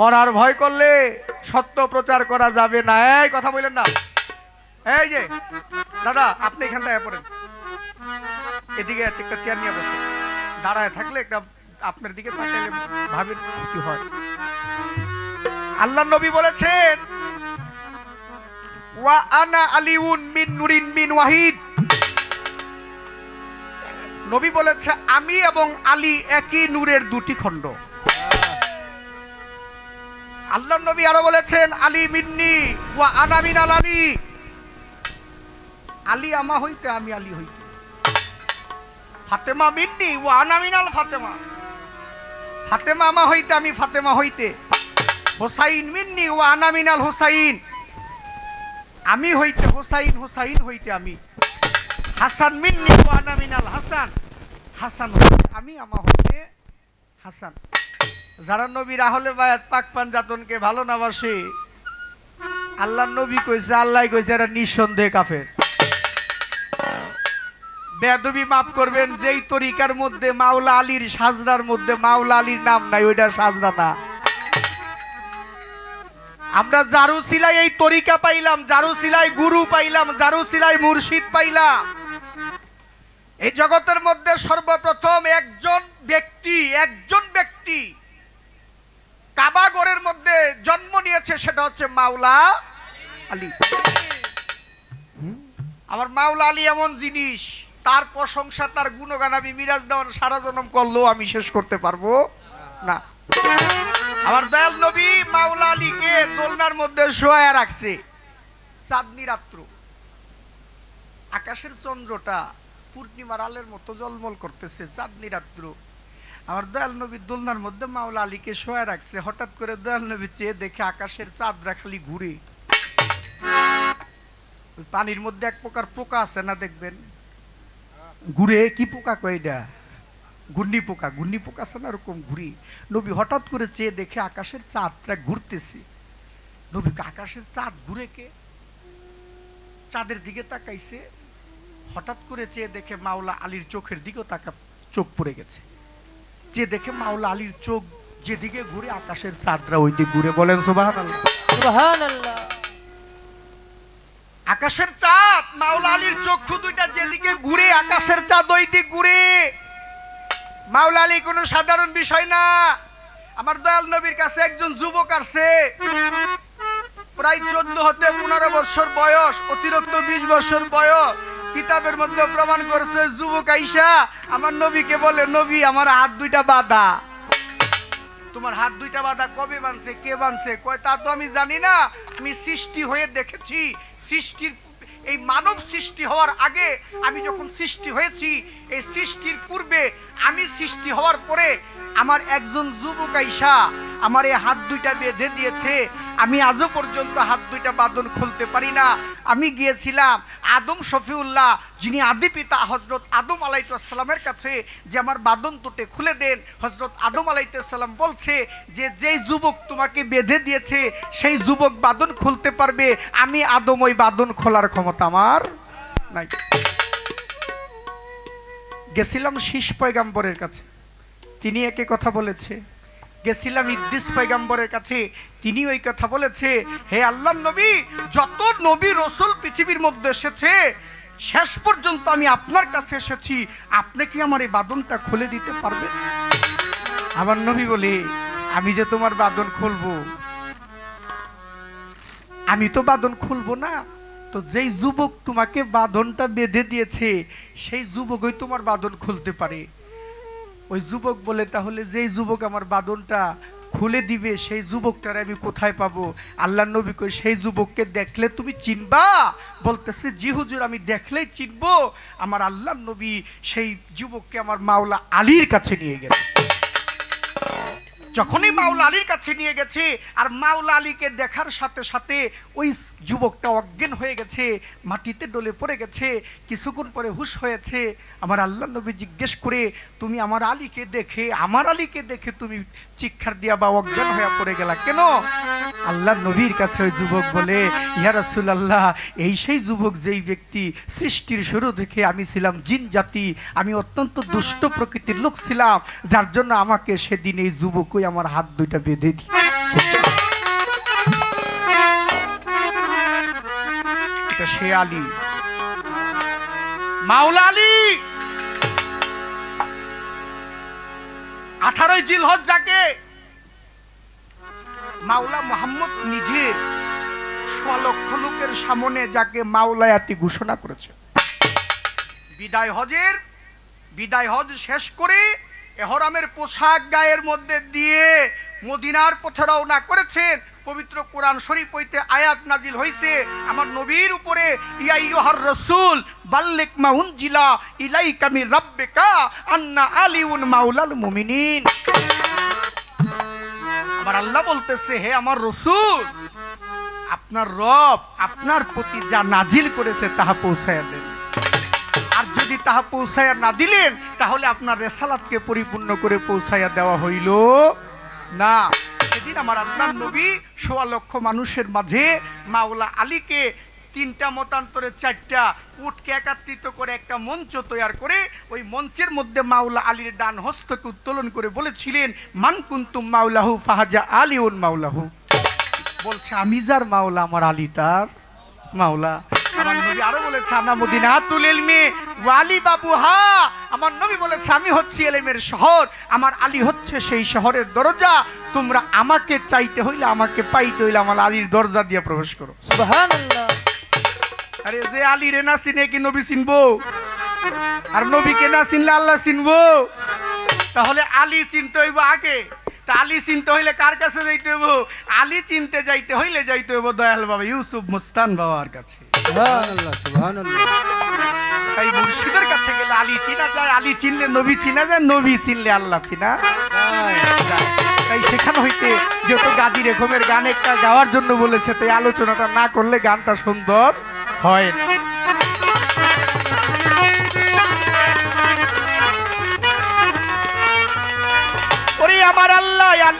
মরার ভয় করলে সত্য প্রচার করা যাবে না। এই কথা বললেন না। এই যে, দাদা, আপনি এখানটায় পড়েন। এদিকে আছে একটা চেয়ার নিয়ে বসে। দাঁড়ায় থাকলে একটা আপনার দিকে তাকাইলে ভাবেন কি হয়। আল্লাহ নবী বলেছেন, ওয়া আনা আলিউন মিন নুরিন মিন ওয়াহিদ। নবী বলেছে, আমি এবং আলী একই নূরের দুটি খণ্ড। আল্লাহ নবী আরও বলেছেন, আলী মিন্নি ওয়া আনা মিনাল আলী। আলী আমা হইতে আমি আলী হইতে ফাতেমা মিন্নি ওয়া আনা মিনাল ফাতেমা। ফাতেমা আমা হইতে আমি ফাতেমা হইতে। হোসাইন মিন্নি ওয়া আনা মিনাল হোসাইন। আমি হইতে হোসাইন হোসাইন হইতে আমি। হাসান মিন্নি ওয়া আনা মিনাল হাসান। হাসান হইতে আমি, আমা হইতে হাসান। যারা নবীর আহলে বায়াত পাক পাঞ্জাতনকে ভালো না বাসে আল্লাহ নবী কইছে, আল্লাহ কইছে, এরা নিঃসন্দেহে কাফের। বেদবি মাফ করবেন, যেই তরিকার মধ্যে মাওলা আলীর সাজদার মধ্যে মাওলা আলীর নাম নাই, ওইটা সাজদা না। আমরা জারু সিলাই এই তরিকা পাইলাম, জারু সিলাই গুরু পাইলাম, জারু সিলাই মুর্শিদ পাইলাম। এই জগতের মধ্যে সর্বপ্রথম একজন ব্যক্তি একজন ব্যক্তি কাবাগরের মধ্যে জন্ম নিয়েছে সেটা হচ্ছে মাওলা আলী। আমার মাওলা আলী এমন জিনিস, তার প্রশংসা, তার গুণগান আমি মিরাজ দেওয়ার সারা জনম করলেও আমি শেষ করতে পারব না। আমার দয়াল নবী মাওলা আলীকে দোলনার মধ্যে শোয়া রাখছে। চাঁদনি রাত্র। আকাশের চন্দ্রটা পূর্ণিমার আলের মতো জলমল করতেছে চাঁদনি রাত্র। আমার দয়াল নবী দোলনার মধ্যে মাওলা আলীকে শোয়া রাখছে। হঠাৎ করে দয়াল নবী চেয়ে দেখে আকাশের চাঁদরা খালি ঘুরে। পানির মধ্যে এক প্রকার পোকা আছে না দেখবেন? ঘুরে কি পোকা কয়টা গুন্ডি পোকা। গুন্ডি পোকা আছে না ওরকম ঘুরি? নবী হঠাৎ করে চেয়ে দেখে আকাশের চাঁদটা ঘুরতেছে। নবী আকাশের চাঁদ ঘুরে কে? চাঁদের দিকে তাকাইছে। হঠাৎ করে চেয়ে দেখে মাওলা আলীর চোখের দিকেও তাকা চোখ পড়ে গেছে। যে দেখে মাওলা আলীর চোখ যেদিকে ঘুরে আকাশের চাঁদরা ওই দিকে ঘুরে বলেন সুবহানাল্লাহ। আকাশের চাঁদ মাওলা আলীর চক্ষু দুইটা যেদিকে ঘুরে আকাশের চাঁদ ওই দিক ঘুরে। মাওলা আলী কোনো সাধারণ বিষয় না। আমার দয়াল নবীর কাছে একজন যুবক আছে প্রায় চোদ্দ হতে পনেরো বছর বয়স অতিরিক্ত বিশ বছর বয়স। কিতাবের মধ্যে প্রমাণ করেছে, যুবক আইসা, আমার নবীকে বলে, নবী, আমার হাত দুইটা বাঁধা। তোমার হাত দুইটা বাঁধা কবে বানছে কে বানছে কয়, তা তো আমি জানি না। আমি সৃষ্টি হয়ে দেখেছি। সৃষ্টির, এই মানব সৃষ্টি হওয়ার আগে আমি যখন সৃষ্টি হয়েছি, এই সৃষ্টির পূর্বে আমি সৃষ্টি হওয়ার পরে আমার একজন যুবক আইসা, আমার এই হাত দুইটা বেঁধে দিয়েছে। আমি আজও পর্যন্ত হাত দুইটা বাঁধন খুলতে পারি না। আমি গিয়েছিলাম আদম শফিউল্লাহ, যিনি আদি পিতা হজরত আদম আলাইসাল্লামের কাছে যে আমার বাদন তোটে খুলে দেন। হজরত আদম আলাইসাল্লাম বলছে যে, যেই যুবক তোমাকে বেঁধে দিয়েছে, সেই যুবক বাদন খুলতে পারবে। আমি আদম ওই বাদন খোলার ক্ষমতা আমার নাই। গেছিলাম শীষ পয়গাম্বরের কাছে। তিনি একে কথা বলেছে গেছিলাম ইদ্দিস পয়গাম্বরের কাছে। তিনি ওই কথা বলেছে, হে আল্লাহ নবী, যত নবী রসুল পৃথিবীর মধ্যে এসেছে, শেষ পর্যন্ত আমি আপনার কাছে এসেছি। আপনি কি আমার এই বাদনটা খুলে দিতে পারবেন? আমার নবী বলে, আমি যে তোমার বাদন খুলবো, আমি তো বাদন খুলবো না। তো যেই যুবক তোমাকে বাঁধনটা বেঁধে দিয়েছে, সেই যুবকই তোমার বাঁধন খুলতে পারে। ওই যুবক বলে, তাহলে যেই যুবক আমার বাদনটা খুলে দিবে, সেই যুবকটার আমি কোথায় পাবো? আল্লাহ নবী কই সেই যুবককে দেখলে তুমি চিনবা? বলতেছে, জি হুজুর, আমি দেখলেই চিনবো। আমার আল্লাহ নবী সেই যুবককে আমার মাওলা আলীর কাছে নিয়ে গেছে। যখনই মাওলা আলীর কাছে নিয়ে গেছে, আর মাওলা আলীকে দেখার সাথে সাথে ওই যুবকটা অজ্ঞান হয়ে গেছে, মাটিতে ডলে পড়ে গেছে, কিছুক্ষণ পরে হুশ হয়েছে, আমার আল্লাহ নবী জিজ্ঞেস করে, তুমি আমার আলীকে দেখে, আমার আলীকে দেখে তুমি চিক্ষার দিয়া বা অজ্ঞান হয়ে পড়ে গেলা কেন? আল্লাহ নবীর কাছে ওই যুবক বলে, ইয়া রাসূলুল্লাহ, এই সেই যুবক যেই ব্যক্তি সৃষ্টির শুরু থেকে আমি ছিলাম জিন জাতি, আমি অত্যন্ত দুষ্ট প্রকৃতির লোক ছিলাম, যার জন্য আমাকে সেদিন এই যুবকই আমার হাত দুইটা বেঁধে এটা সে আলী। মাওলা আঠারোই জিলহজ যাকে মাওলা মোহাম্মদ নিজে লক্ষ লোকের সামনে যাকে মাওলায়াতি ঘোষণা করেছে। বিদায় হজের, বিদায় হজ শেষ করে এহরামের পোশাক গায়ের মধ্যে দিয়ে মদিনার পথে রওনা করেছেন। পবিত্র কোরআন শরীফ হইতে আয়াত নাজিল হইছে। আমার নবীর উপরে, ইয়া ইয়ুহার রাসূল, বাল্লিক মা উনজিলা ইলাইকা মির রাব্বিকা আন্না আলিউন মাউলাল মুমিনিন। আমার আল্লাহ বলতেছে, হে আমার রসুল, আপনার রব আপনার প্রতি যা নাজিল করেছে তাহা পৌঁছায় দেন। আর যদি তাহা পৌঁছাইয়া না দিলেন, তাহলে আপনার রেসালাতকে পরিপূর্ণ করে পৌঁছাইয়া দেওয়া হইল না। সেদিন আমার আল্লাহ নবী সোয়া লক্ষ মানুষের মাঝে মাওলা আলীকে তিনটা মতান্তরে চারটা উটকে একাত্রিত করে একটা মঞ্চ তৈরি করে ওই মঞ্চের মধ্যে মাওলা আলীর ডান হস্তকে উত্তোলন করে বলেছিলেন, মান কুন্তুম মাওলাহু ফাহাজা আলিউন মাওলাহু। বলছে, আমি যার মাওলা, আমার আলী তার মাওলা। আমার আরও বলেছে বাবু হা। আমার নবী বলেছে, আমি হচ্ছি এলেমের শহর, আমার আলী হচ্ছে সেই শহরের দরজা। তোমরা আমাকে চাইতে হইলে, আমাকে পাইতে হইলে আমার আলীর দরজা দিয়ে প্রবেশ করো। সুবহানাল্লাহ। আরে যে আলী রে না চিনে কি নবী চিনবো? আর নবীকে না চিনলে আল্লাহ চিনবো? তাহলে আলী চিনতে হইব আগে। তা আলী চিনতে হইলে কার কাছে যাইতে হইব? আলী চিনতে যাইতে হইলে যাইতে হইব দয়াল বাবা ইউসুফ মুস্তান বাবার কাছে। তাই মুর্শিদের কাছে গেলে আলী চিনা যায় আলী চিনলে নবী চিনা যায় নবী চিনলে আল্লাহ চিনা। তাই সেখান হইতে যেহেতু গাজী রেখমের গান একটা গাওয়ার জন্য বলেছে তাই আলোচনাটা না করলে গানটা সুন্দর হয়। আমার আল্লাহ আলী